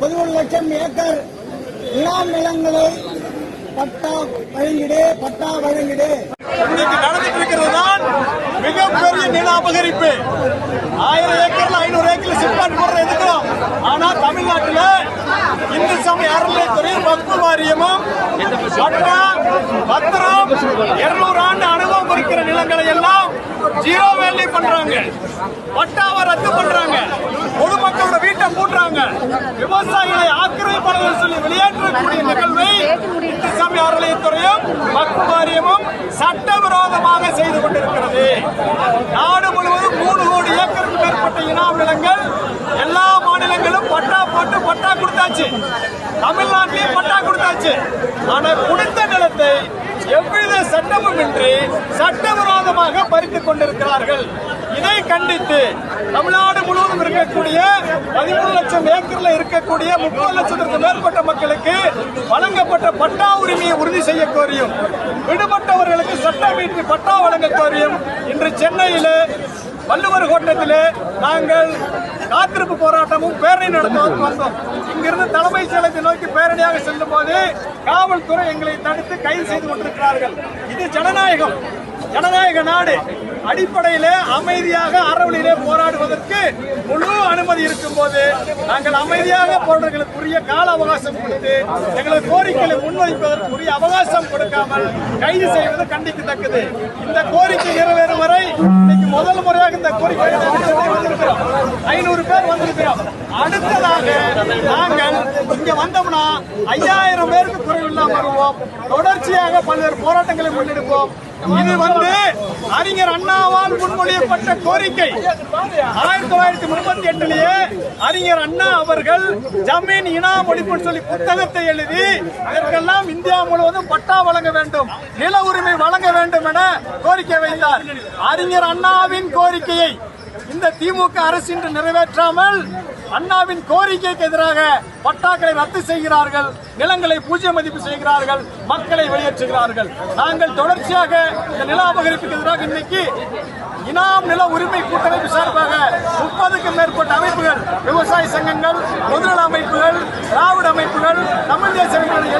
பதிமூணு லட்சம் ஏக்கர் இனாம் நிலங்களை பட்டா வழங்கிடு பட்டா வழங்கிடு. இன்னைக்கு நடந்துட்டு இருக்கிறது தான் மிகப்பெரிய நில அபகரிப்பு. ஆயிரம் ஏக்கர்ல ஐநூறு ஏக்கர்ல சிப்பாட் போடுற எதுக்கிறோம் ஆனா தமிழ்நாட்டில் இந்து சமய அறநிலையத்துறை வக்பு வாரியமும் பட்டா பத்திரம் இருநூறு ஆண்டு அனுபவம் இருக்கிற நிலங்களை எல்லாம் ஜீரோ வேலை பண்றாங்க. பட்டாவை ரத்து பண்றாங்க. விவசாயிகளை ஆக்கிரமிப்பாளர்கள் சொல்லி வெளியேற்றக்கூடிய நிகழ்வை இந்து சமய அறநிலையத்துறையும் வக்பு வாரியமும் சட்டவிரோதமாக செய்து கொண்டிருக்கிறது. நாடு முழுவதும் மூணு கோடி ஏக்கருக்கு மேற்பட்ட இனாம் நிலங்கள் எல்லா மாநிலங்களும் பட்டா போட்டு பட்டா கொடுத்தாச்சு. தமிழ்நாட்டிலையும் பட்டா கொடுத்தாச்சு. ஆனா கொடுத்த நிலத்தை எவ்வித சட்டமும் இன்றி சட்டவிரோதமாக பறித்துக் கொண்டிருக்கிறார்கள். கண்டித்து தமிழ்நாடு முழுவதும் இருக்கக்கூடிய பதிமூணு லட்சம் ஏக்கர்ல இருக்கக்கூடிய முப்பது லட்சத்திற்கு மேற்பட்ட மக்களுக்கு வழங்கப்பட்ட பட்டா உரிமையை உறுதி செய்ய கோரியும் விடுபட்டவர்களுக்கு சட்டமீட்சி பட்டா வழங்க கோரியும் இன்று சென்னையில் வள்ளுவர் கோட்டத்திலே நாங்கள் காத்திருப்பு போராட்டமும் பேரணி நடத்த வந்தோம். இங்கிருந்து தலைமைச் செயலகத்தை நோக்கி பேரணியாக செல்லும் போது காவல்துறை எங்களை தடுத்து கைது செய்து கொண்டிருக்கிறார்கள். இது ஜனநாயகம். ஜனநாயக நாடு. அடிப்படையிலே அமைதியாக அறவழியிலே போராடுவதற்கு முழு அனுமதி இருக்கும் போது நாங்கள் அமைதியாக போராடுகளுக்குரிய கால அவகாசம் கொடுத்து எங்களது கோரிக்கைகளை முன்வைப்பதற்குரிய அவகாசம் கொடுக்காமல் கைது செய்வது கண்டிக்கத்தக்கது. இந்த கோரிக்கை நிறைவேறும் வரை இன்னைக்கு முதல் முறையாக இந்த கோரிக்கை வந்திருக்கிறோம் ஐநூறு பேர் வந்திருக்கிறோம். அடுத்ததாக நாங்கள் இங்க வந்தோம்னா ஐயாயிரம் பேருக்கு குறைவில்லாம வருவோம். தொடர்ச்சியாக பல்வேறு போராட்டங்களை முன்னெடுப்போம். இது வந்து அறிஞர் அண்ணாவால் முன்மொழியப்பட்ட கோரிக்கை. ஆயிரத்தி தொள்ளாயிரத்தி முப்பத்தி எட்டுலயே அறிஞர் அண்ணா அவர்கள் ஜமீன் இனாம் ஒழிப்புன்னு சொல்லி புத்தகத்தை எழுதி இதற்கெல்லாம் இந்தியா முழுவதும் பட்டா வழங்க வேண்டும் நில உரிமை வழங்க வேண்டும் என கோரிக்கை வைத்தார். அறிஞர் அண்ணாவின் கோரிக்கையை இந்த திமுக அரசு இன்று நிறைவேற்றாமல் அண்ணாவின் கோரிக்கைக்கு எதிராக பட்டாக்களை ரத்து செய்கிறார்கள் நிலங்களை பூஜ்ய மதிப்பு செய்கிறார்கள் மக்களை வெளியேற்றுகிறார்கள். நாங்கள் தொடர்ச்சியாக இந்த நில அபகரிப்புக்கு எதிராக இன்னைக்கு இனாம் நில உரிமை கூட்டமைப்பு சார்பாக முப்பதுக்கும் மேற்பட்ட அமைப்புகள் விவசாய சங்கங்கள் பொதுநல அமைப்புகள் திராவிட அமைப்புகள் தமிழ் தேசிய அமைப்புகள்